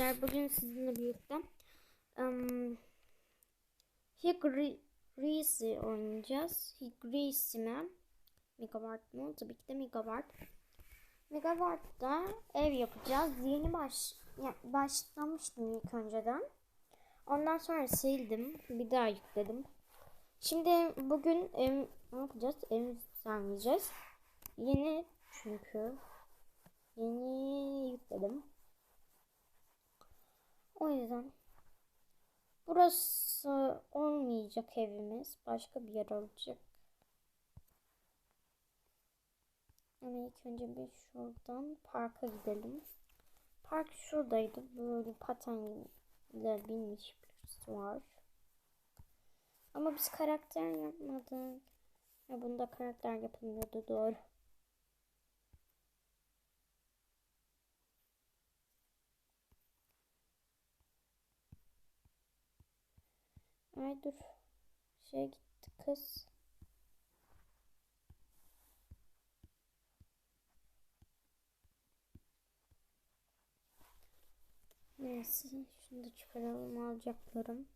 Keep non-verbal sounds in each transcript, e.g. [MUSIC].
arkadaşlar bugün sizinle birlikte um, Higreasy oynayacağız. Higreasy mi? Megawart mı? Tabii ki de Megawart. Megawart'ta ev yapacağız. Yeni baş ya, başlamıştım ilk önceden. Ondan sonra sildim. Bir daha yükledim. Şimdi bugün ev ne yapacağız? Ev düzenleyeceğiz. Yeni çünkü. Yeni yükledim. O yüzden burası olmayacak evimiz. Başka bir yer olacak. Ama ilk önce bir şuradan parka gidelim. Park şuradaydı. Böyle patenle binmiş birisi var. Ama biz karakter yapmadık. Ya bunda karakter yapılmıyordu doğru. Ay dur. Şey gitti kız. Neyse şunu da çıkaralım alacaklarım.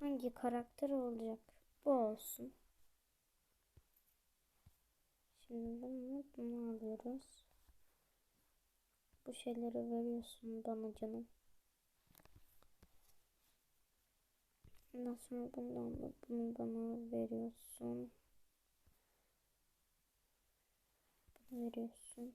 Hangi karakter olacak? Bu olsun. Şimdi bunu, bunu alıyoruz. Bu şeyleri veriyorsun bana canım. Ondan sonra bundan da bunu bana veriyorsun. Bunu veriyorsun.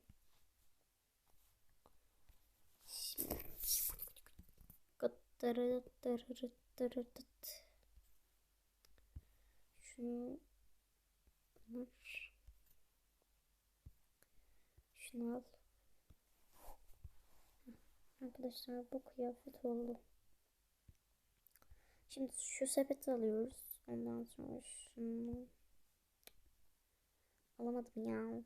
Şimdi. Şunu Şunu al. Arkadaşlar bu kıyafet oldu. Şimdi şu sepeti alıyoruz. Ondan sonra şunu alamadım ya.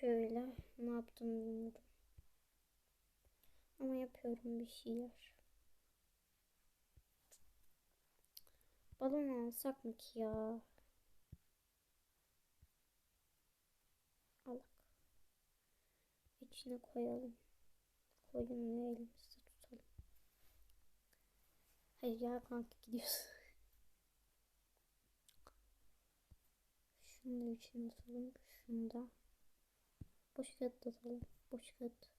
Şöyle ne yaptım bilmiyorum. Ama yapıyorum bir şeyler. Balon alsak mı ki ya? Alak. İçine koyalım. Koyun ne elimizde tutalım. Hayır ya kanka gidiyoruz. [LAUGHS] Şunu da içine atalım. Şunu da. Boş kağıt atalım. Boş kağıt.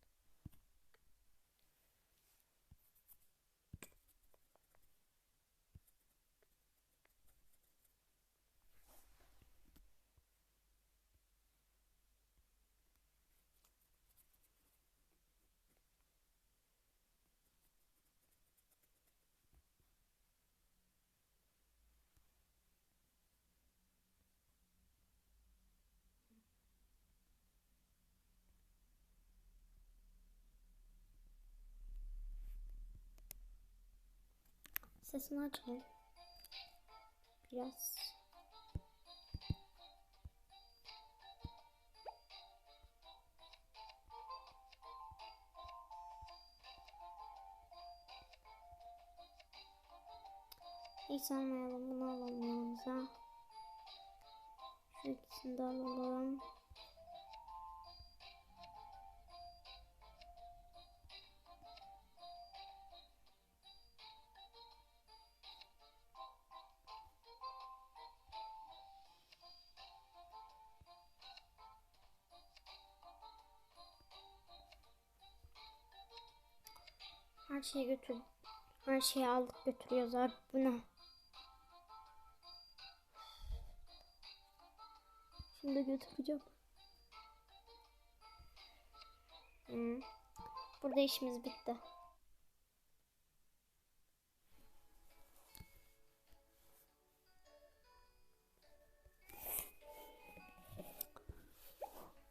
Sesini açalım. Biraz. Hiç almayalım. Bunu alalım yanımıza. Şu ikisini de alalım. Her şeyi götür. Her şeyi aldık götürüyoruz abi. Bu ne? Şimdi götüreceğim. Hı. Burada işimiz bitti.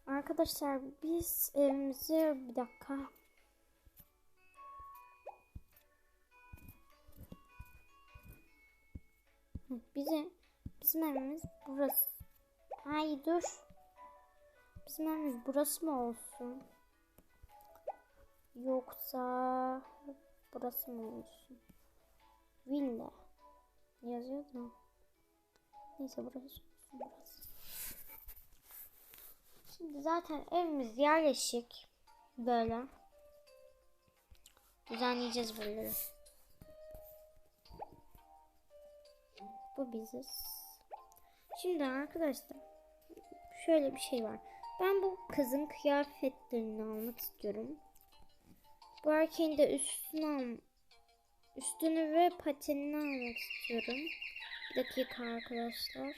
Arkadaşlar biz evimizi bir dakika. Bize bizim evimiz burası. Hayır dur. Bizim evimiz burası mı olsun? Yoksa burası mı olsun? Villa yazıyor da. Neyse burası burası. Şimdi zaten evimiz yerleşik. Böyle. Düzenleyeceğiz buraları. Bu biziz. Şimdi arkadaşlar şöyle bir şey var. Ben bu kızın kıyafetlerini almak istiyorum. Bu erkeğin de üstünü al üstünü ve patenini almak istiyorum. Bir dakika arkadaşlar.